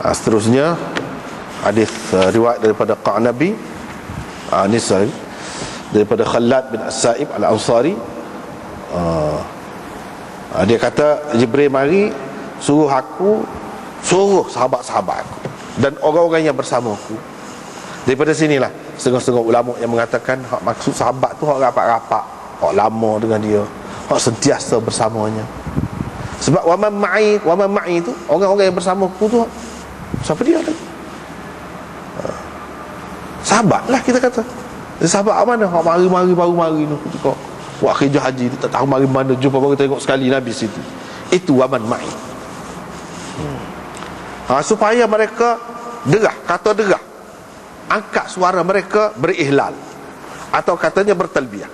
ha, seterusnya hadis uh, riwayat daripada Qanabi ha, ni sorry daripada Khalad bin As-Sa'ib Al-Ansari. Uh, dia kata Jibril mari suruh aku suruh sahabat-sahabat aku dan orang-orang yang bersama aku. Daripada sinilah setengah-setengah ulama yang mengatakan hak maksud sahabat tu hak rapat-rapat hak lama dengan dia hak sentiasa bersamanya. Sebab waman ma'i waman ma'i tu orang-orang yang bersama aku tu siapa dia tu? Ha. sahabat lah kita kata. Sahabat mana? Hak mari-mari baru mari tu ketika buat kerja haji dia tak tahu mari mana. Jumpa baru tengok sekali Nabi situ. Itu waman ma'i hmm. ha, supaya mereka derah. Kata derah. Angkat suara mereka berihlal. Atau katanya bertalbiyah.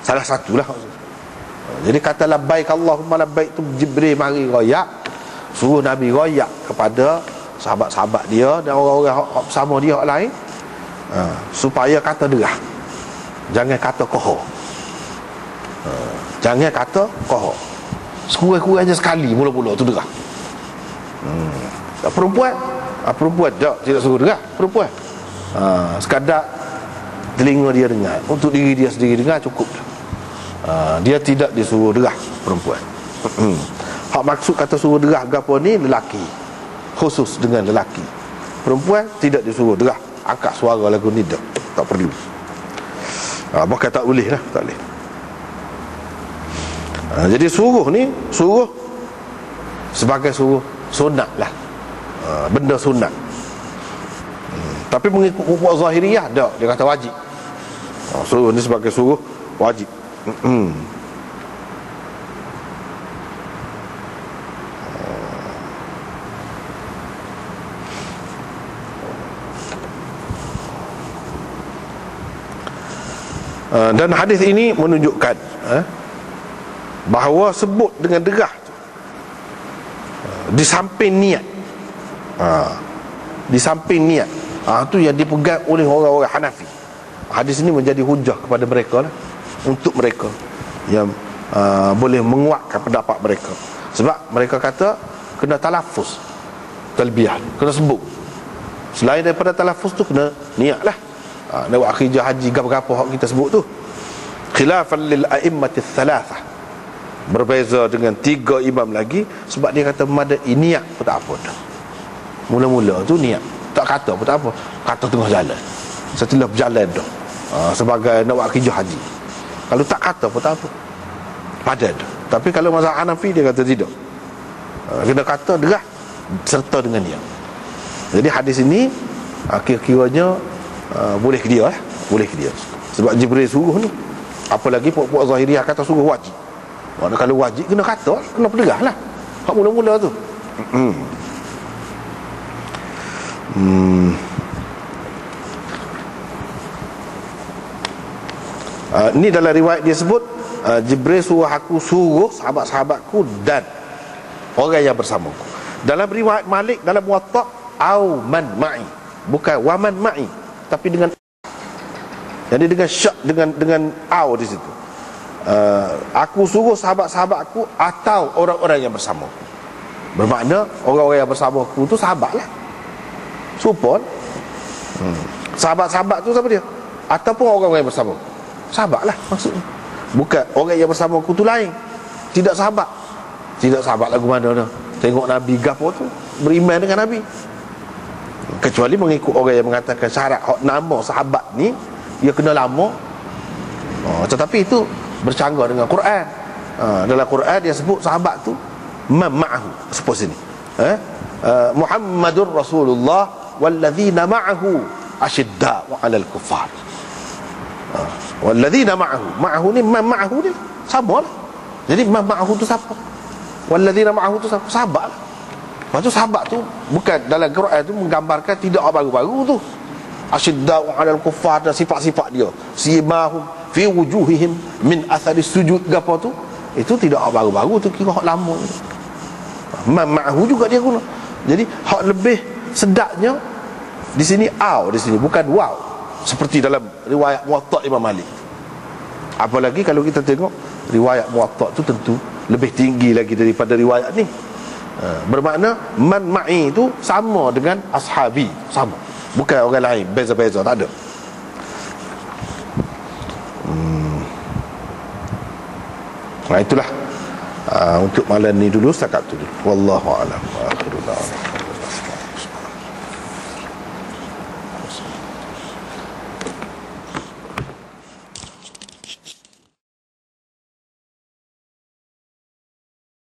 Salah satulah. Jadi kata labbaik Allahumma labbaik tu Jibril mari royak. Suruh Nabi royak kepada sahabat-sahabat dia dan orang-orang bersama dia orang lain. Ha, supaya kata derah. Jangan kata koho. Ha, jangan kata koho. Sekurang-kurangnya sekali mula-mula tu derah. Hmm. perempuan ha, perempuan tak tidak suruh derah perempuan. Ha, sekadar telinga dia dengar. Untuk diri dia sendiri dengar cukup ha, dia tidak disuruh derah perempuan. Hmm. hak maksud kata suruh derah gapo ni lelaki khusus dengan lelaki. Perempuan tidak disuruh derah angkat suara lagu ni tak, tak perlu. Ha, bahkan tak boleh lah tak boleh. Ha, jadi suruh ni suruh. Sebagai suruh sunat lah. Ha, benda sunat. Tapi mengikut hukum zahiriyah tak dia kata wajib. Ha, suruh ni sebagai suruh wajib. Hmm. Uh, dan hadis ini menunjukkan uh, bahawa sebut dengan derah uh, di samping niat. Uh, di samping niat. Ha, Itu yang dipegang oleh orang-orang Hanafi. Hadis ini menjadi hujah kepada mereka lah, Untuk mereka Yang uh, boleh menguatkan pendapat mereka. Sebab mereka kata Kena talafus Talbiah Kena sebut. Selain daripada talafus tu Kena niat lah ha, Nak buat akhirnya haji Gapa-gapa yang kita sebut tu. Khilafan lil a'immati thalathah Berbeza dengan tiga imam lagi Sebab dia kata Mada niat pun tak apa dah Mula-mula tu niat. Tak kata pun tak apa. Kata tengah jalan. Setelah berjalan dah ha, sebagai nak buat kerja haji. Kalau tak kata pun tak apa. Padat. Tapi kalau masa Hanafi dia kata tidak. Ha, kena kata derah serta dengan dia. Jadi hadis ini kira-kiranya ha, boleh ke dia eh? boleh ke dia. Sebab Jibril suruh ni apalagi puak-puak Zahiriah kata suruh wajib? Mana kalau wajib kena kata kena perderah lah. Hak mula-mula tu. Hmm. Uh, ni dalam riwayat dia sebut uh, Jibril suruh aku suruh sahabat-sahabatku dan orang yang bersamaku. Dalam riwayat Malik dalam Muwatta au man ma'i. Bukan waman ma'i tapi dengan jadi dengan syak dengan dengan au di situ. Uh, aku suruh sahabat-sahabatku atau orang-orang yang bersama. Bermakna orang-orang yang bersama aku tu sahabatlah. Support hmm. sahabat-sahabat tu siapa dia? Ataupun orang yang bersama. Sahabat lah maksudnya. Bukan orang yang bersama aku tu lain. Tidak sahabat. Tidak sahabat lagu mana tu tengok Nabi gapo tu. Beriman dengan Nabi kecuali mengikut orang yang mengatakan syarat nama sahabat ni dia kena lama. Oh, tetapi itu bercanggah dengan Quran. Ha, dalam Quran dia sebut sahabat tu ma'ahu. Suppose ini eh? Uh, Muhammadur Rasulullah walladzina ma'ahu ashidda 'alal kuffar uh, walladzina ma'ahu. Ma'ahu ni man ma'ahu ni sama lah jadi man ma'ahu tu siapa? Walladzina ma'ahu tu siapa? Sahabat lah Tu sahabat tu bukan dalam Quran tu menggambarkan tidak baru-baru tu. Asyidda'u 'alal kuffar dan sifat-sifat dia. Simahum fi wujuhihim min athari sujud gapo tu? Itu tidak baru-baru tu kira hak lama. Ma'ahu juga dia guna. Jadi hak lebih sedaknya di sini au di sini bukan wow seperti dalam riwayat Muwatta Imam Malik. Apalagi kalau kita tengok riwayat Muwatta tu tentu lebih tinggi lagi daripada riwayat ni. Uh, bermakna man ma'i itu sama dengan ashabi sama. Bukan orang lain beza-beza tak ada. Hmm. nah itulah. Uh, untuk malam ni dulu setakat tu dulu. Wallahu alam akhirul